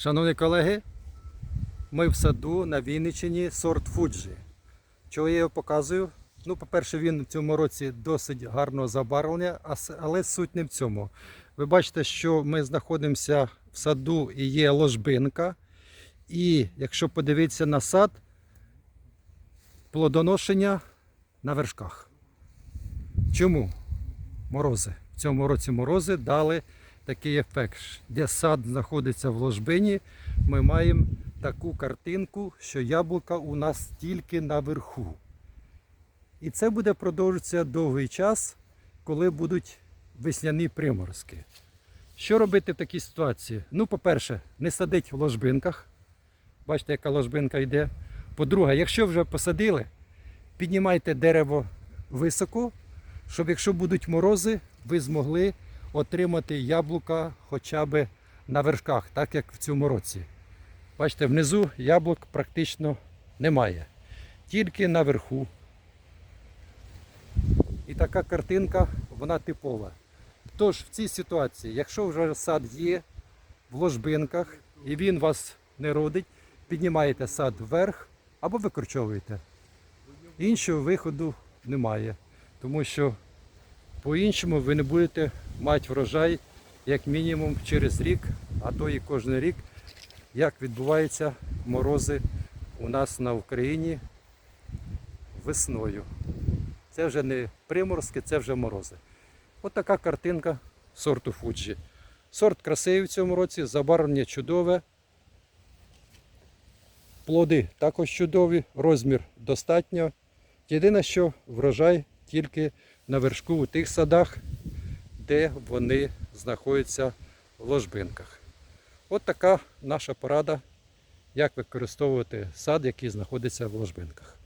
Шановні колеги, ми в саду на Вінниччині сорт Фуджі. Чого я його показую? Ну, по-перше, він в цьому році досить гарного забарвлення, але суть не в цьому. Ви бачите, що ми знаходимося в саду і є ложбинка. І якщо подивитися на сад, плодоношення на вершках. Чому? Морози. В цьому році морози дали такий ефект, де сад знаходиться в ложбині, ми маємо таку картинку, що яблука у нас тільки наверху. І це буде продовжуватися довгий час, коли будуть весняні приморозки. Що робити в такій ситуації? Ну, по-перше, не садить в ложбинках. Бачите, яка ложбинка йде. По-друге, якщо вже посадили, піднімайте дерево високо, щоб якщо будуть морози, ви змогли отримати яблука хоча б на вершках, так як в цьому році. Бачите, внизу яблук практично немає. Тільки наверху. І така картинка, вона типова. Тож в цій ситуації, якщо вже сад є в ложбинках і він вас не родить, піднімаєте сад вверх або викорчовуєте. Іншого виходу немає, тому що по-іншому ви не будете мати врожай як мінімум через рік, а то і кожен рік, як відбуваються морози у нас на Україні весною. Це вже не приморозки, це вже морози. От така картинка сорту Фуджі. Сорт красивий в цьому році, забарвлення чудове. Плоди також чудові, розмір достатньо. Єдине, що врожай тільки на вершку у тих садах, де вони знаходяться в ложбинках. От така наша порада, як використовувати сад, який знаходиться в ложбинках.